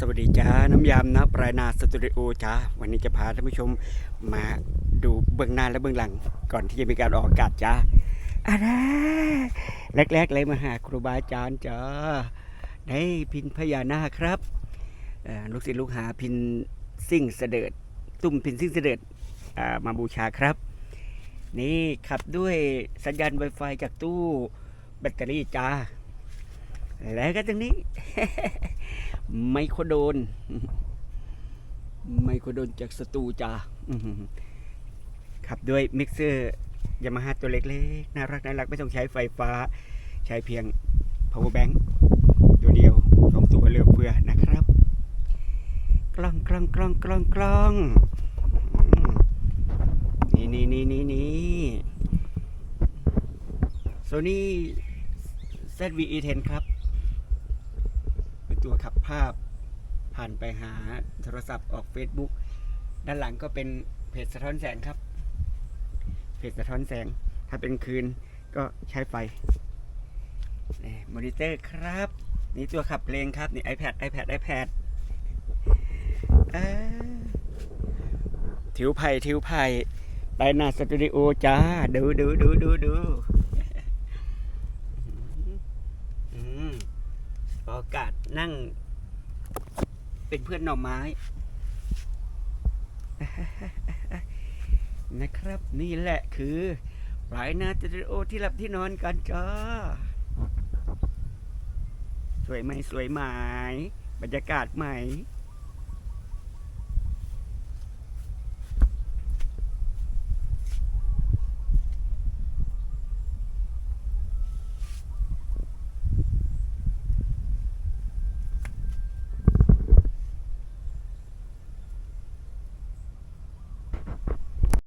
สวัสดีจ้า น้ำยำนะปลายนาสตูดิโอจ้า วันนี้จะพาท่านผู้ชมมาดูเบื้องหน้าและเบื้องหลัง ก่อนที่จะมีการออกอากาศจ้าอะนะแรกๆเลยมาหาครูบาอาจารย์จ้าได้พินพญานาคครับลูกศิษย์ลูกหาพินซิ่งเสด็จตุ้มพินซิ่งเสด็จมาบูชาครับ นี่ขับด้วยสัญญาณ Wi-Fi จากตู้แบตเตอรี่จ้า แล้วก็ตรงนี้ ไมโครโดน ไมโครโดนจากสตูจ้าขับด้วยมิกเซอร์ยามาฮ่าตัวเล็กๆ น่ารักน่ารักไม่ต้องใช้ไฟฟ้า ใช้เพียง power bank ตัวเดียวสองตัวเหลือเฟือนะครับ กล้องกล้องกล้องกล้องกล้องนี่นี่นี่นี่นี่โซนี่ ZVE10 ครับ ตัวขับภาพ ผ่านไปหาโทรศัพท์ออก Facebook ด้านหลังก็เป็นเพจสะท้อนแสงครับ เพจสะท้อนแสง ถ้าเป็นคืนก็ใช้ไฟนี่มอนิเตอร์ครับ นี่ตัวขับเพลงครับ นี่ iPad iPad iPad ทิวไผ่ทิวไผ่ไปหน้าสตูดิโอจ้า ดูดูดูดูดู อืม โอกาสนั่ง เป็นเพื่อนหน่อไม้ นะครับ นี่แหละคือปลายนาสตูดิโอที่หลับที่นอนกันจ้าสวยไหมสวยไหมบรรยากาศไหม